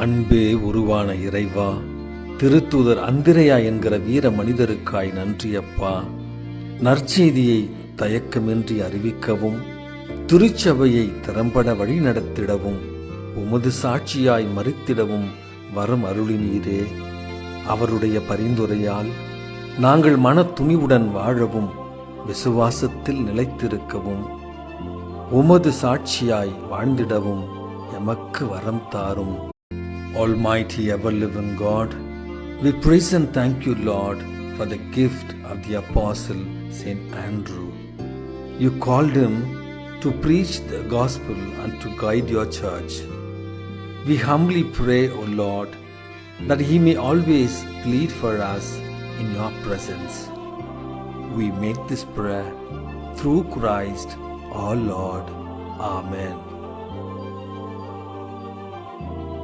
அன்பே உருவான இறைவா திருத்தூதர் அந்திரையா என்கிற வீர மனிதருக்காய் நன்றி அப்பா நற்செய்தியை தயக்கமின்றி அறிவிக்கவும் திருச்சபையை திறம்பட வழிநடத்திடவும் உமது சாட்சியாய் மறித்திடவும் வரும் அருளினீரே. அவருடைய பரிந்துரையால் நாங்கள் மன துணிவுடன் வாழவும் விசுவாசத்தில் நிலைத்திருக்கவும் உமது சாட்சியாய் வாழ்ந்திடவும் எமக்கு வரம் தாரும். Almighty ever living God, we praise and thank you, Lord, for the gift of the Apostle Saint Andrew. You called him to preach the gospel and to guide your church. We humbly pray, O Lord, that he may always plead for us in your presence. We make this prayer through Christ our Lord. Amen.